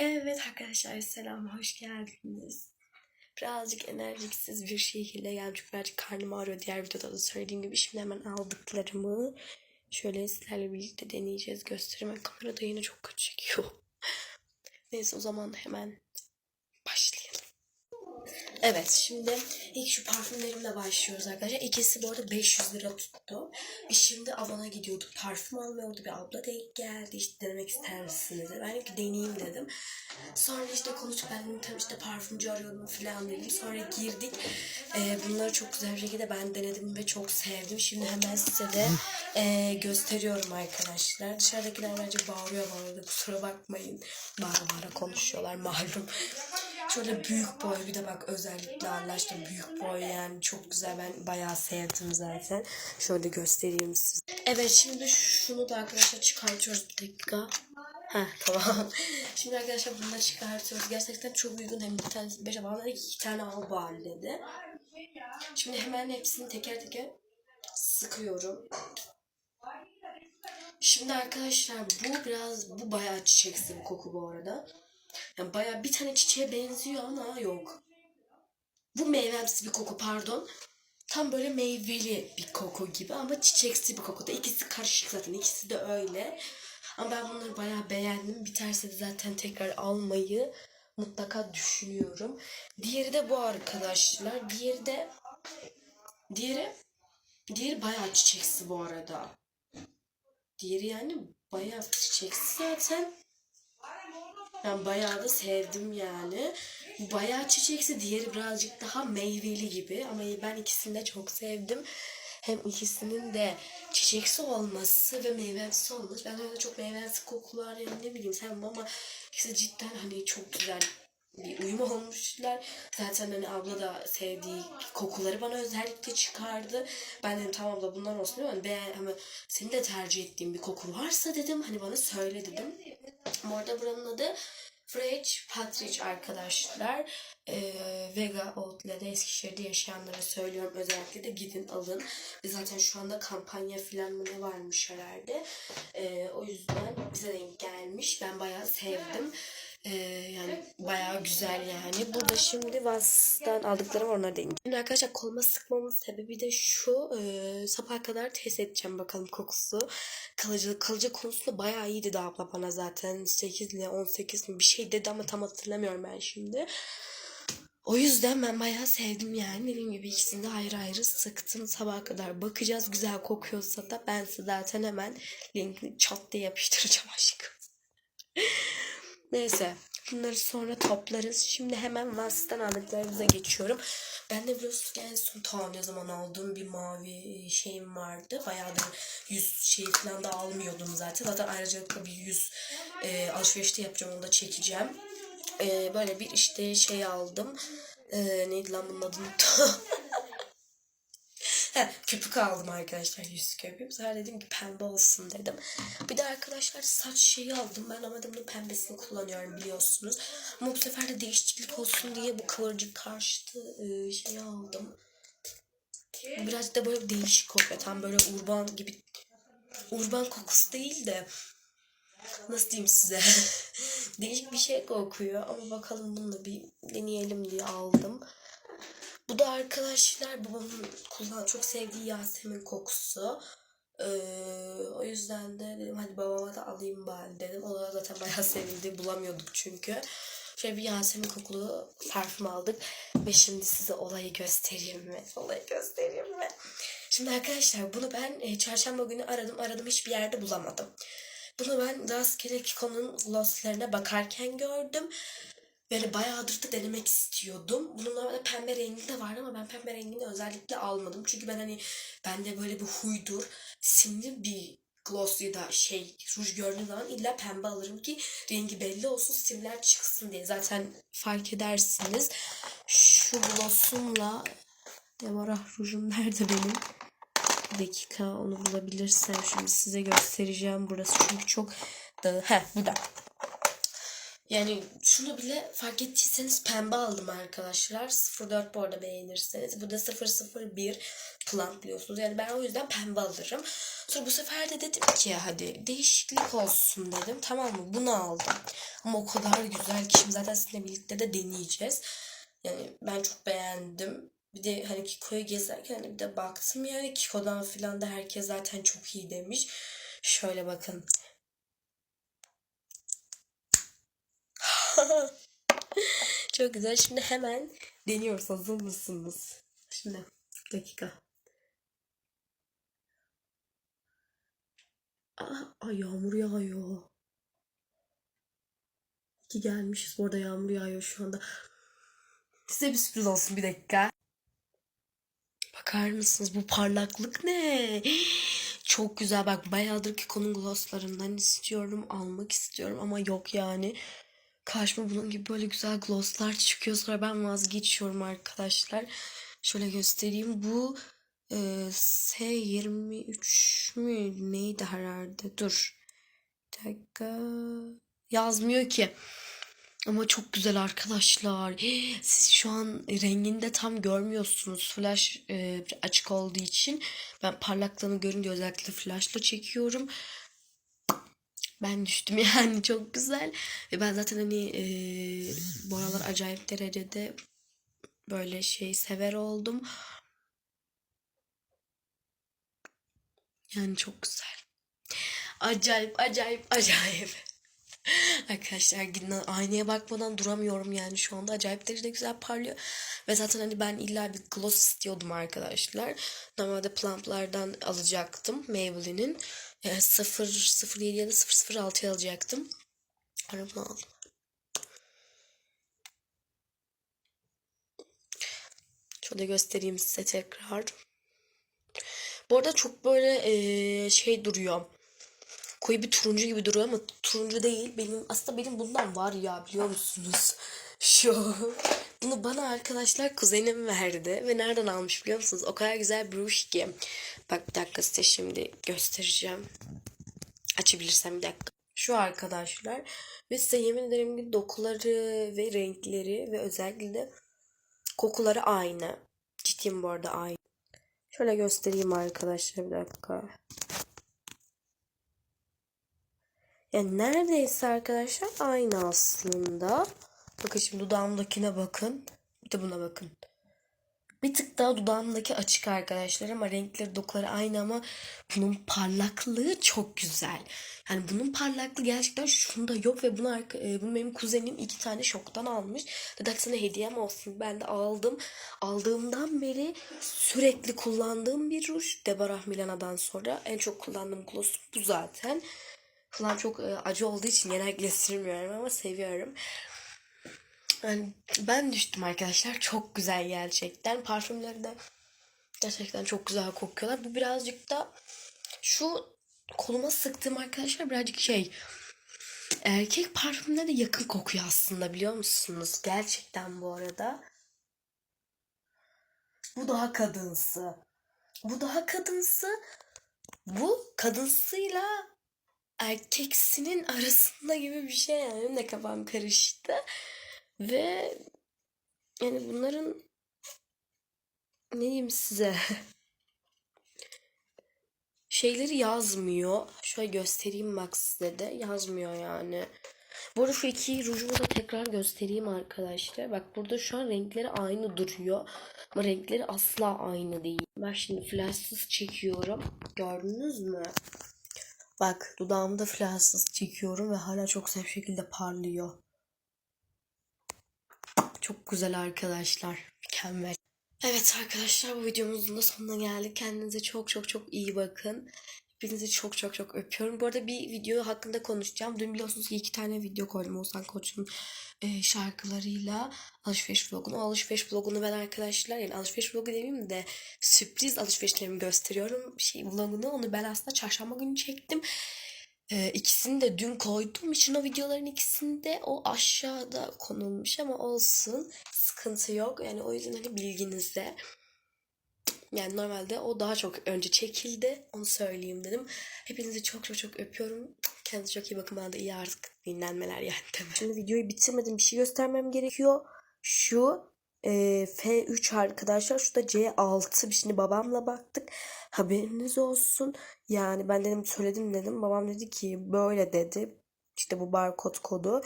Evet arkadaşlar selam hoş geldiniz. Birazcık enerjiksiz bir şekilde geldim çünkü birazcık karnım ağrıyor. Diğer videoda da söylediğim gibi şimdi hemen aldıklarımı şöyle sizlerle birlikte deneyeceğiz. Göstereyim. Kamerada yine çok kötü çekiyor. Neyse o zaman hemen. Evet şimdi ilk şu parfümlerimle başlıyoruz arkadaşlar. İkisi bu arada 500 lira tuttu. Şimdi Avon'a gidiyorduk parfüm almaya. Orada bir abla denk geldi. İşte denemek ister misiniz. Ben dedim ki deneyeyim dedim. Sonra işte konuştuk. Ben dedim tam işte parfümcü arıyordum falan dedim. Sonra girdik. Ee, bunları çok güzel bir şekilde ben denedim ve çok sevdim. Şimdi hemen size de ee, gösteriyorum arkadaşlar. Dışarıdakiler bence bağırıyor bağırıyor. Kusura bakmayın. Bağıra bağıra konuşuyorlar malum. Şöyle büyük boy bir de bak özellikle Allah'ta büyük boy yani çok güzel ben bayağı sevdim zaten. Şöyle göstereyim size. Evet şimdi şunu da arkadaşlar çıkartıyoruz bir dakika. Heh tamam. Şimdi arkadaşlar bunları çıkartıyoruz. Gerçekten çok uygun hem bir tanesi 5 bana iki tane al bari dedi. Şimdi hemen hepsini teker teker sıkıyorum. Şimdi arkadaşlar bu biraz bu bayağı çiçeksi bir koku bu arada. Yani bayağı bir tane çiçeğe benziyor ama yok. Bu meyvemsi bir koku pardon. Tam böyle meyveli bir koku gibi ama çiçeksi bir koku da. İkisi karışık zaten. ikisi de öyle. Ama ben bunları bayağı beğendim. Biterse de zaten tekrar almayı mutlaka düşünüyorum. Diğeri de bu arkadaşlar. Diğeri de diğeri diğeri bayağı çiçeksi bu arada. Diğeri yani bayağı çiçeksi zaten. Ben bayağı da sevdim yani. Bayağı çiçeksi, diğeri birazcık daha meyveli gibi. Ama ben ikisini de çok sevdim. Hem ikisinin de çiçeksi olması ve meyvemsi olması. Ben öyle çok meyvemsi kokular yani ne bileyim sen ama ikisi cidden hani çok güzel uyum olmuşlar. Zaten hani abla da sevdiği kokuları bana özellikle çıkardı. Ben dedim tamam abla bunlar olsun mi? Hani hani senin de tercih ettiğin bir koku varsa dedim hani bana söyle dedim. Bu arada buranın adı Fresh Patrick arkadaşlar. Ee, Vega Outlet'de Eskişehir'de yaşayanlara söylüyorum özellikle de gidin alın. Zaten şu anda kampanya falan mı ne varmış herhalde. Ee, o yüzden bize denk gelmiş. Ben bayağı sevdim. Ee, yani bayağı güzel yani. Burada şimdi Vass'tan aldıklarım onları deneyeceğim. Şimdi arkadaşlar koluma sıkmamın sebebi de şu. E, sabaha kadar test edeceğim bakalım kokusu. Kalıcı, kalıcı konusunda bayağı iyiydi de abla bana zaten. 8 ile 18 mi bir şey dedi ama tam hatırlamıyorum ben şimdi. O yüzden ben bayağı sevdim yani. Dediğim gibi ikisini de ayrı ayrı sıktım. Sabaha kadar bakacağız. Güzel kokuyorsa da ben size zaten hemen linkini çat diye yapıştıracağım aşkım. Neyse. Bunları sonra toplarız. Şimdi hemen Vass'tan aldıklarımıza geçiyorum. Ben de biliyorsunuz ki en son ta ne zaman aldığım bir mavi şeyim vardı. Bayağıdır yüz şey falan da almıyordum zaten. Zaten ayrıcalıkla bir yüz e, alışverişte yapacağım. Onu da çekeceğim. E, böyle bir işte şey aldım. E, neydi lan bunun adını He, köpük aldım arkadaşlar yüz köpüğü. Bu sefer dedim ki pembe olsun dedim. Bir de arkadaşlar saç şeyi aldım. Ben ama bunun pembesini kullanıyorum biliyorsunuz. Ama bu sefer de değişiklik olsun diye bu kıvırcık karşıtı e, şeyi aldım. Biraz da böyle değişik kokuyor. Tam böyle urban gibi. Urban kokusu değil de nasıl diyeyim size değişik bir şey kokuyor ama bakalım bunu da bir deneyelim diye aldım. Bu da arkadaşlar babamın kullan çok sevdiği Yasemin kokusu. Ee, o yüzden de dedim hadi babama da alayım bari dedim. O da zaten bayağı sevindi. Bulamıyorduk çünkü. Şöyle bir Yasemin kokulu parfüm aldık. Ve şimdi size olayı göstereyim mi? Olayı göstereyim mi? Şimdi arkadaşlar bunu ben e, çarşamba günü aradım. Aradım hiçbir yerde bulamadım. Bunu ben rastgele Kiko'nun glosslarına bakarken gördüm. Böyle bayağıdır da denemek istiyordum. Bunun normalde pembe rengi de vardı ama ben pembe rengini özellikle almadım. Çünkü ben hani bende böyle bir huydur. Simli bir gloss ya da şey ruj gördüğüm zaman illa pembe alırım ki rengi belli olsun simler çıksın diye. Zaten fark edersiniz. Şu glossumla Devara rujum nerede benim? Bir dakika onu bulabilirsem şimdi size göstereceğim burası çünkü çok da heh burada. Yani şunu bile fark ettiyseniz pembe aldım arkadaşlar. 04 bu arada beğenirseniz. Bu da 001 plant biliyorsunuz. Yani ben o yüzden pembe alırım. Sonra bu sefer de dedim ki hadi değişiklik olsun dedim. Tamam mı? Bunu aldım. Ama o kadar güzel ki şimdi zaten sizinle birlikte de deneyeceğiz. Yani ben çok beğendim. Bir de hani Kiko'yu gezerken hani bir de baktım yani Kiko'dan filan da herkes zaten çok iyi demiş. Şöyle bakın. Çok güzel. Şimdi hemen deniyoruz. Hazır mısınız? Şimdi dakika. Aa, ay yağmur yağıyor. İyi ki gelmişiz. Bu arada yağmur yağıyor şu anda. Size bir sürpriz olsun bir dakika. Bakar mısınız bu parlaklık ne? Çok güzel bak bayağıdır ki konun glosslarından istiyorum almak istiyorum ama yok yani. Karşıma bunun gibi böyle güzel glosslar çıkıyor sonra ben vazgeçiyorum arkadaşlar. Şöyle göstereyim bu e, S23 mü neydi herhalde dur. Bir dakika yazmıyor ki. Ama çok güzel arkadaşlar. Siz şu an rengini de tam görmüyorsunuz. Flash e, açık olduğu için. Ben parlaklığını görün diye özellikle flashla çekiyorum. Ben düştüm yani çok güzel. Ve ben zaten hani e, bu aralar acayip derecede böyle şey sever oldum. Yani çok güzel. Acayip acayip acayip. Arkadaşlar gidin aynaya bakmadan duramıyorum yani şu anda acayip derecede güzel parlıyor. Ve zaten hani ben illa bir gloss istiyordum arkadaşlar. Normalde Plump'lardan alacaktım Maybelline'in. E, 007 ya da 006 alacaktım. Bunu aldım. Şöyle göstereyim size tekrar. Bu arada çok böyle e, şey duruyor koyu bir turuncu gibi duruyor ama turuncu değil. Benim aslında benim bundan var ya biliyor musunuz? Şu. Bunu bana arkadaşlar kuzenim verdi ve nereden almış biliyor musunuz? O kadar güzel bir ruj ki. Bak bir dakika size şimdi göstereceğim. Açabilirsem bir dakika. Şu arkadaşlar ve size yemin ederim ki dokuları ve renkleri ve özellikle de kokuları aynı. Ciddiyim bu arada aynı. Şöyle göstereyim arkadaşlar bir dakika. Yani neredeyse arkadaşlar aynı aslında. Bakın şimdi dudağımdakine bakın. Bir de buna bakın. Bir tık daha dudağımdaki açık arkadaşlar ama renkleri dokuları aynı ama bunun parlaklığı çok güzel. Yani bunun parlaklığı gerçekten şunda yok ve bunu, e, bunu benim kuzenim iki tane şoktan almış. Dedi sana hediyem olsun. Ben de aldım. Aldığımdan beri sürekli kullandığım bir ruj. Deborah Milana'dan sonra en çok kullandığım gloss bu zaten. Kulağım çok e, acı olduğu için genellikle sürmüyorum ama seviyorum. Yani ben düştüm arkadaşlar. Çok güzel gerçekten. Parfümleri de gerçekten çok güzel kokuyorlar. Bu birazcık da şu koluma sıktığım arkadaşlar birazcık şey erkek parfümüne de yakın kokuyor aslında biliyor musunuz? Gerçekten bu arada. Bu daha kadınsı. Bu daha kadınsı. Bu kadınsıyla erkeksinin arasında gibi bir şey yani. Benim de kafam karıştı. Ve yani bunların ne diyeyim size şeyleri yazmıyor. Şöyle göstereyim bak size de. Yazmıyor yani. Bu arada şu iki rujumu da tekrar göstereyim arkadaşlar. Bak burada şu an renkleri aynı duruyor. Ama renkleri asla aynı değil. Ben şimdi flashsız çekiyorum. Gördünüz mü? Bak dudağımda flarsız çekiyorum ve hala çok güzel şekilde parlıyor. Çok güzel arkadaşlar. Mükemmel. Evet arkadaşlar bu videomuzun da sonuna geldik. Kendinize çok çok çok iyi bakın. Hepinizi çok çok çok öpüyorum. Bu arada bir video hakkında konuşacağım. Dün biliyorsunuz ki iki tane video koydum Oğuzhan Koç'un e, şarkılarıyla alışveriş vlogunu. O alışveriş vlogunu ben arkadaşlar yani alışveriş vlogu demeyeyim de sürpriz alışverişlerimi gösteriyorum. Şey vlogunu onu ben aslında çarşamba günü çektim. E, ikisini de dün koydum için o videoların ikisinde o aşağıda konulmuş ama olsun sıkıntı yok. Yani o yüzden hani bilginizde. Yani normalde o daha çok önce çekildi. Onu söyleyeyim dedim. Hepinizi çok çok çok öpüyorum. Kendinize çok iyi bakın. Bana da iyi artık dinlenmeler yani? Şimdi videoyu bitirmedim. Bir şey göstermem gerekiyor. Şu e, F3 arkadaşlar. Şu da C6. Biz Şimdi babamla baktık. Haberiniz olsun. Yani ben dedim söyledim dedim. Babam dedi ki böyle dedi. İşte bu barkod kodu.